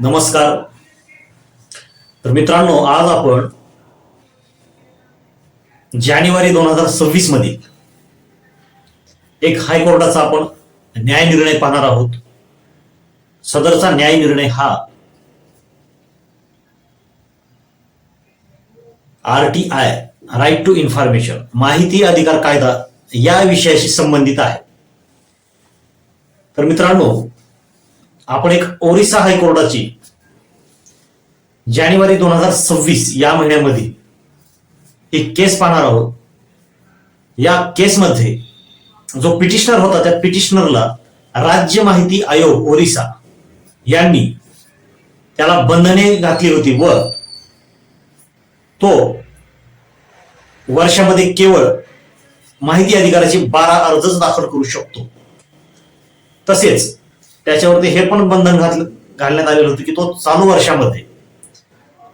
नमस्कार. तर मित्रांनो आज आपण जानेवारी दोन हजार सव्वीसमध्ये एक हायकोर्टाचा आपण न्याय निर्णय पाहणार आहोत. सदरचा न्याय निर्णय हा R T I right to information माहिती अधिकार कायदा या विषयाशी संबंधित आहे. तर मित्रांनो आपण एक ओरिसा हायकोर्टाची जानेवारी दोन हजार सव्वीस या महिन्यामध्ये एक केस पाहणार आहोत. या केसमध्ये जो पिटिशनर होता त्या पिटिशनरला राज्य माहिती आयोग ओरिसा यांनी त्याला बंधने घातली होती व तो वर्षामध्ये केवळ माहिती अधिकाराचे बारा अर्जच दाखल करू शकतो. तसेच त्याच्यावरती हे पण बंधन घातलं घालण्यात आलेलं होतं की तो चालू वर्षामध्ये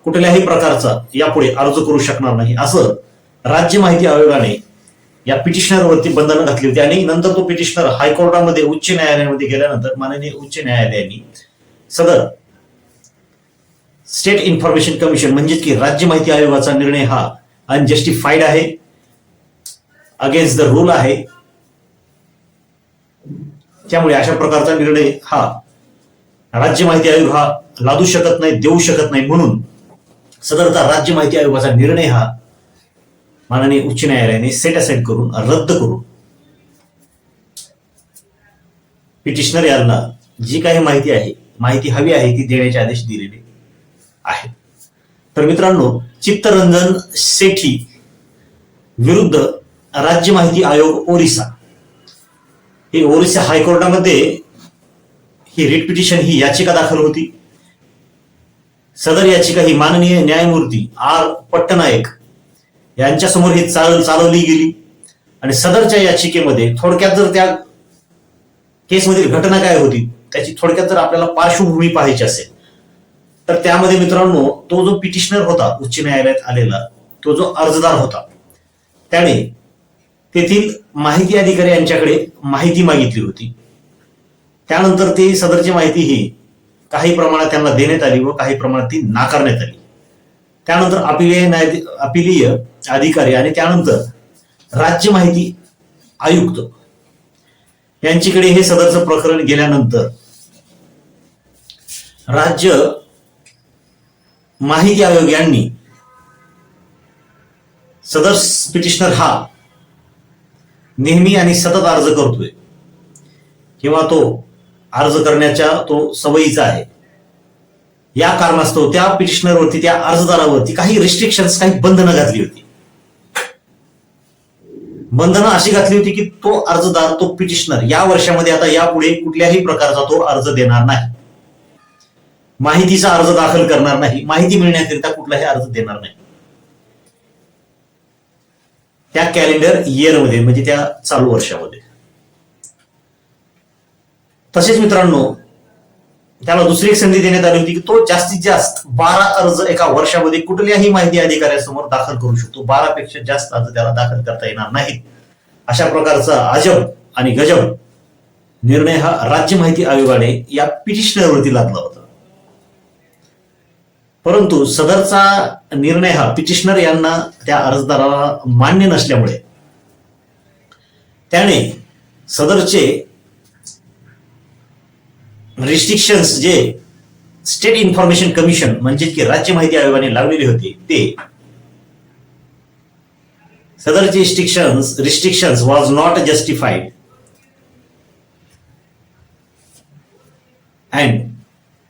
कुठल्याही प्रकारचा यापुढे अर्ज करू शकणार नाही. असं राज्य माहिती आयोगाने या पिटिशनरवरती बंधनं घातली होती. आणि नंतर तो पिटिशनर हायकोर्टामध्ये उच्च न्यायालयामध्ये गेल्यानंतर माननीय उच्च न्यायालयाने सदर स्टेट इन्फॉर्मेशन कमिशन म्हणजेच की राज्य माहिती आयोगाचा निर्णय हा अनजस्टिफाईड आहे. अगेन्स्ट द रूल आहे. त्यामुळे अशा प्रकारचा निर्णय हा राज्य माहिती आयोग हा लादू शकत नाही देऊ शकत नाही म्हणून सदरचा राज्य माहिती आयोगाचा निर्णय हा माननीय उच्च न्यायालयाने सेट असाइड करून रद्द करून पिटिशनर यांना जी काही माहिती आहे माहिती हवी आहे ती देण्याचे आदेश दिलेले आहेत. तर मित्रांनो चित्तरंजन सेठी विरुद्ध राज्य माहिती आयोग ओरिसा हे ओरिसा हायकोर्टामध्ये ही रिट पिटिशन ही याचिका दाखल होती. सदर याचिका ही माननीय न्यायमूर्ती आर पट्टनायक यांच्यासमोर ही चाल चालवली गेली. आणि सदरच्या याचिकेमध्ये थोडक्यात जर त्या केसमधील घटना काय होती त्याची थोडक्यात जर आपल्याला पार्श्वभूमी पाहायची असेल तर त्यामध्ये मित्रांनो तो जो पिटिशनर होता उच्च न्यायालयात आलेला तो जो अर्जदार होता त्याने तेथील माहिती अधिकारी यांच्याकडे माहिती मागितली होती. त्यानंतर ती सदरची माहिती ही काही प्रमाणात त्यांना देण्यात आली व काही प्रमाणात ती नाकारण्यात आली. त्यानंतर अपिलीय न्याय अपिलीय अधिकारी आणि त्यानंतर राज्य माहिती आयुक्त यांच्याकडे हे सदरचं प्रकरण गेल्यानंतर राज्य माहिती आयोग यांनी सदर पिटिशनर हा नेहमी आणि सतत अर्ज करतोय. किंवा तो अर्ज करण्याच्या तो सवयीचा आहे. या कारणास्तव त्या पिटिशनरवरती त्या अर्जदारावरती काही रिस्ट्रिक्शन्स काही बंधनं घातली होती. बंधनं अशी घातली होती की तो अर्जदार तो पिटिशनर या वर्षामध्ये आता यापुढे कुठल्याही प्रकारचा तो अर्ज देणार नाही. माहितीचा अर्ज दाखल करणार नाही. माहिती मिळण्याकरिता कुठलाही अर्ज देणार नाही. त्या कॅलेंडर इयरमध्ये म्हणजे त्या चालू वर्षामध्ये. तसेच मित्रांनो त्याला दुसरी एक संधी देण्यात आली होती की तो जास्तीत जास्त बारा अर्ज एका वर्षामध्ये कुठल्याही माहिती अधिकाऱ्यासमोर दाखल करू शकतो. बारा पेक्षा जास्त अर्ज त्याला दाखल करता येणार नाहीत. अशा प्रकारचा अजब आणि गजब निर्णय हा राज्य माहिती आयोगाने या पिटिशनरवरती लादला होता. परंतु सदरचा निर्णय हा पिटिशनर यांना त्या अर्जदाराला मान्य नसल्यामुळे. त्याने सदरचे रिस्ट्रिक्शन्स जे स्टेट इन्फॉर्मेशन कमिशन म्हणजे की राज्य माहिती आयोगाने लावलेले होते ते सदरचे restrictions restrictions was not justified and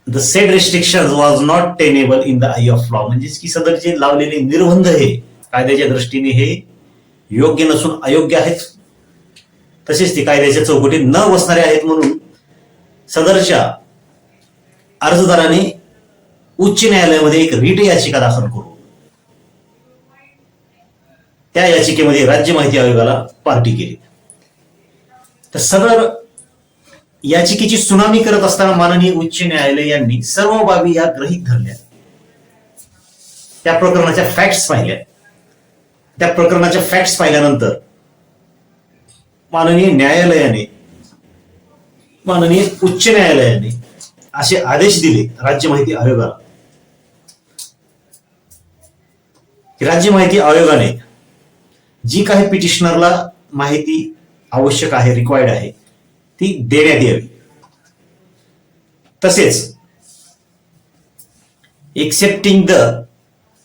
the said restriction was not tenable in the eye of law म्हणजेच की सदरचे लावलेले निर्बंध हे कायद्याच्या दृष्टीने हे योग्य नसून अयोग्य आहेत. तसेच ते कायद्याच्या चौकटीत न बसणारे आहेत म्हणून सदरच्या अर्जदाराने उच्च न्यायालयामध्ये एक रिट याचिका दाखल करू त्या याचिकेमध्ये राज्य माहिती आयोगाला पार्टी केली. तर सदर याचिकेची सुनावणी करत असताना माननीय उच्च न्यायालय यांनी सर्व बाबी या ग्रहित धरल्या. त्या प्रकरणाच्या फॅक्ट्स पाहिल्या. त्या प्रकरणाच्या फॅक्ट्स पाहिल्यानंतर माननीय न्यायालयाने माननीय उच्च न्यायालयाने असे आदेश दिले राज्य माहिती आयोगाला. राज्य माहिती आयोगाने जी काही पिटिशनरला माहिती आवश्यक आहे रिक्वायर्ड आहे ती देण्यात यावी. तसेच excepting the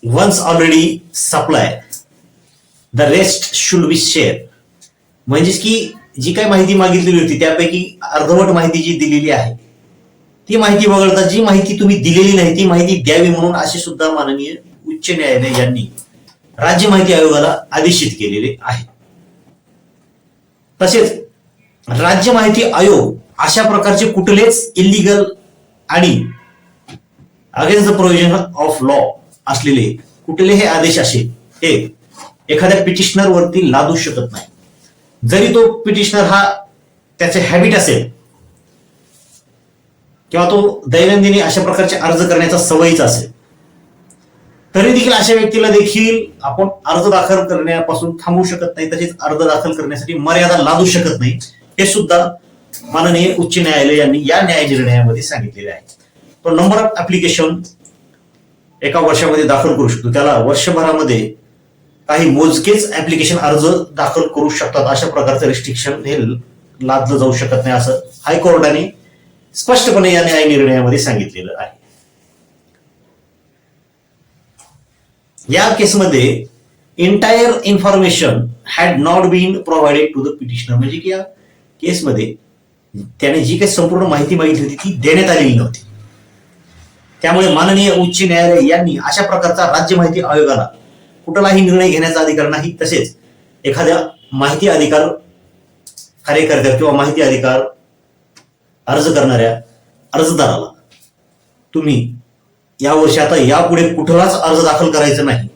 ones already supply the rest should be share म्हणजेच की जी काही माहिती मागितलेली होती त्यापैकी अर्धवट माहिती जी दिलेली आहे ती माहिती वगळता जी माहिती तुम्ही दिलेली नाही ती माहिती द्यावी म्हणून असे सुद्धा माननीय उच्च न्यायालय यांनी राज्य माहिती आयोगाला आदेशित केलेले आहे. तसेच राज्य माहिती आयोग अशा प्रकारचे कुठलेच इलिगल आणि against the provision of law असलेले कुठले हे आदेश असे हे एखाद्या पिटिशनर वरती लादू शकत नाही. जरी तो पिटिशनर हा त्याचे हॅबिट असेल किंवा तो दैनंदिनी अशा प्रकारचे अर्ज करण्याचा सवयीचा असेल तरी देखील अशा व्यक्तीला देखील आपण अर्ज दाखल करण्यापासून थांबवू शकत नाही तसेच अर्ज दाखल करण्यासाठी मर्यादा लादू शकत नाही. हे सुद्धा माननीय उच्च न्यायालय यांनी या न्याय निर्णयामध्ये सांगितलेले आहे. तो नंबर ऑफ ऍप्लिकेशन एका वर्षामध्ये दाखल करू शकतो. त्याला वर्षभरामध्ये काही मोजकेच ऍप्लिकेशन अर्ज दाखल करू शकतात. अशा प्रकारचं रिस्ट्रिक्शन हे लादलं जाऊ शकत नाही असं हायकोर्टाने स्पष्टपणे या न्याय निर्णयामध्ये सांगितलेलं आहे. या केसमध्ये entire information had not been provided to the petitioner म्हणजे की या केसमध्ये त्याने जी काही संपूर्ण माहिती मागितली होती ती देण्यात आलेली नव्हती. त्यामुळे माननीय उच्च न्यायालय यांनी अशा प्रकारचा राज्य माहिती आयोगाला कुठलाही निर्णय घेण्याचा अधिकार नाही तसेच एखाद्या माहिती अधिकार कार्यकर्त्या किंवा माहिती अधिकार अर्ज करणाऱ्या अर्जदाराला तुम्ही या वर्षी आता यापुढे कुठलाच अर्ज दाखल करायचा नाही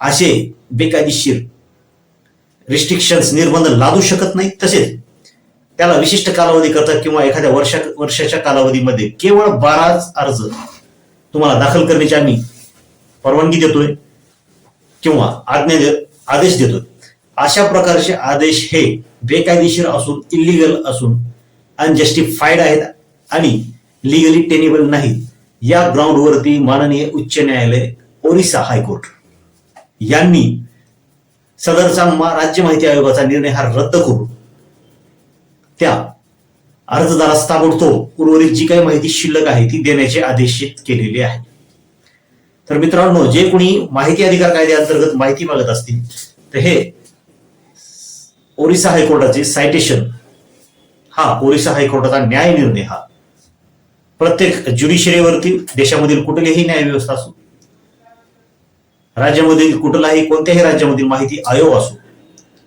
असे बेकायदेशीर रिस्ट्रिक्शन्स निर्बंध लादू शकत नाही तसेच त्याला विशिष्ट कालावधी करता किंवा एखाद्या वर्षा वर्षाच्या कालावधीमध्ये केवळ बाराच अर्ज तुम्हाला दाखल करण्याची आम्ही परवानगी देतोय किंवा आज्ञा दे आदेश देतोय. अशा प्रकारचे आदेश हे बेकायदेशीर असून इलिगल असून अनजस्टिफाईड आहेत आणि लिगली टेनेबल नाहीत. या ग्राउंडवरती माननीय उच्च न्यायालय ओरिसा हायकोर्ट यांनी सदरचा मा- राज्य माहिती आयोगाचा निर्णय हा रद्द करून त्या अर्जदारास ताबडतोब उर्वरित जी काही माहिती शिल्लक आहे ती देण्याचे आदेशित केलेले आहे तर मित्रांनो जे कोणी माहिती अधिकार कायद्याअंतर्गत माहिती मागत असतील तर हे ओरिसा हायकोर्टाचे सायटेशन हा ओरिसा हायकोर्टाचा न्याय निर्णय हा. प्रत्येक ज्युडिशरीवरती देशामधील कुठलीही न्याय व्यवस्था असो राज्यामधील कुठलाही कोणत्याही राज्यामधील माहिती आयोग असो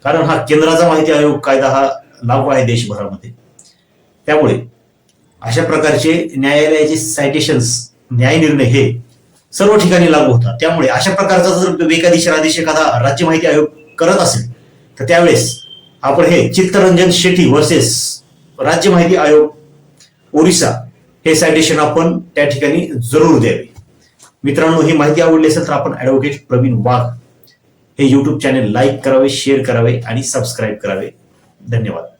कारण हा केंद्राचा माहिती आयोग कायदा हा लागू आहे देशभरामध्ये. त्यामुळे अशा प्रकारचे न्यायालयाचे सायटेशन्स न्याय निर्णय हे सर्व ठिकाणी लागू होतात. त्यामुळे अशा प्रकारचा जर बेकायदेशीर आदेश एखादा राज्य माहिती आयोग करत असेल तर त्यावेळेस आपण हे चित्तरंजन शेट्टी वर्सेस राज्य माहिती आयोग ओरिसा हे सायटेशन आपण त्या ठिकाणी जरूर द्यावे. मित्रांनो ही माहिती आवडली असेल तर आपण ऍडव्होकेट प्रवीण वाघ हे युट्यूब चॅनेल लाईक करावे शेअर करावे आणि सबस्क्राईब करावे. धन्यवाद.